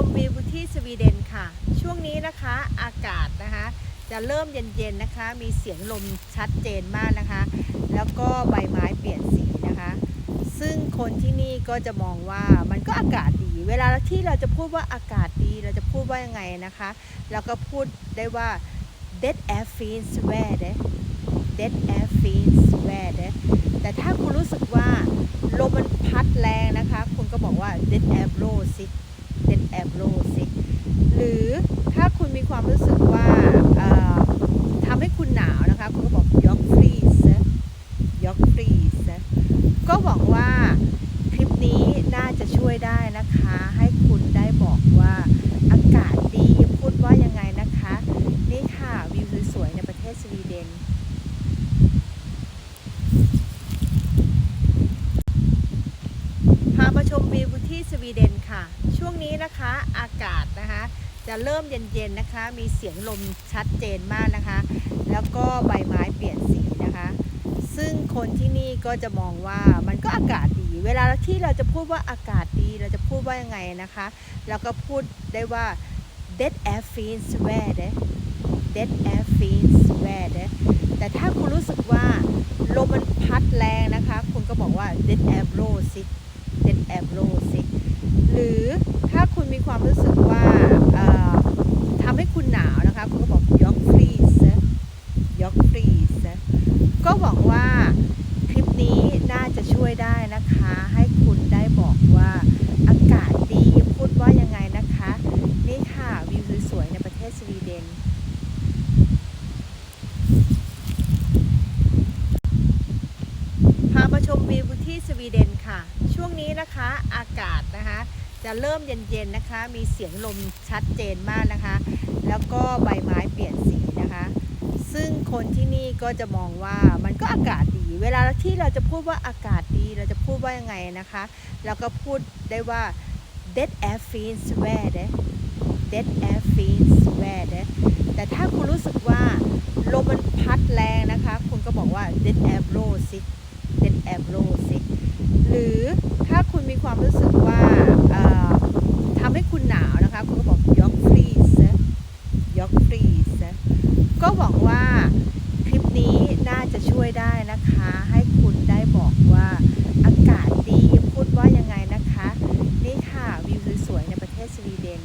ชมวิวที่สวีเดนค่ะ ช่วงนี้นะคะอากาศนะคะ จะเริ่มเย็นๆนะคะ มีเสียงลมชัดเจนมากนะคะ แล้วก็ใบไม้เปลี่ยนสีนะคะ ซึ่งคนที่นี่ก็จะมองว่ามันก็อากาศดี เวลาที่เราจะพูดว่าอากาศดีเราจะพูดว่ายังไงนะคะเราก็พูดได้ว่า dead air feels weather dead air feels weather แต่ถ้าคุณรู้สึกว่าลมมันพัดแรงนะคะ คุณก็บอกว่า dead air blows แอบโลสิ หรือถ้าคุณมีความรู้สึกว่าทำให้คุณหนาวนะคะ คุณก็บอกยอกฟรีซยอกฟรีซก็หวังว่าคลิปนี้น่าจะช่วยได้นะคะ ให้คุณได้บอกว่าอากาศดีพูดว่ายังไงนะคะ นี่ค่ะ วิวสวยๆในประเทศสวีเดน พา มาชมวิวที่สวีเดนค่ะ ช่วงนี้นะคะอากาศนะคะ จะเริ่มเย็นๆนะคะ มีเสียงลมชัดเจนมากนะคะ แล้วก็ใบไม้เปลี่ยนสีนะคะ ซึ่งคนที่นี่ก็จะมองว่ามันก็อากาศดี เวลาที่เราจะพูดว่าอากาศดีเราจะพูดว่ายังไงนะคะเราก็พูดได้ว่า dead air feels weather dead air feels weather แต่ถ้าคุณรู้สึกว่าลมมันพัดแรงนะคะ คุณก็บอกว่า dead air blows it blow sick dead air blow sick หรือถ้าคุณมีความรู้สึกว่าทำให้คุณหนาวนะคะ คุณก็บอก yok freeze yok freeze ก็หวังว่าคลิปนี้น่าจะช่วยได้นะคะ ให้คุณได้บอกว่าอากาศดีพูดว่ายังไงนะคะ นี่ค่ะวิวสวยๆในประเทศสวีเดนพามาชมวิวที่สวีเดนค่ะ ช่วงนี้นะคะอากาศนะคะ จะเริ่มเย็นๆนะคะ มีเสียงลมชัดเจนมากนะคะ แล้วก็ใบไม้เปลี่ยนสีนะคะ ซึ่งคนที่นี่ก็จะมองว่ามันก็อากาศดี เวลาที่เราจะพูดว่าอากาศดี เราจะพูดว่ายังไงนะคะเราก็พูดได้ว่า dead air feels wet dead air feels wet แต่ถ้าคุณรู้สึกว่าลมมันพัดแรงนะคะ คุณก็บอกว่า dead air Blow Sit dead air Blow Sit หรือถ้าคุณมีความรู้สึกว่าเอ่อทำให้คุณหนาวนะคะ คุณก็บอก yok freeze yok freeze ก็หวังว่าคลิปนี้น่าจะช่วยได้นะคะ ให้คุณได้บอกว่าอากาศดีพูดว่ายังไงนะคะ นี่ค่ะวิวสวยๆในประเทศสวีเดน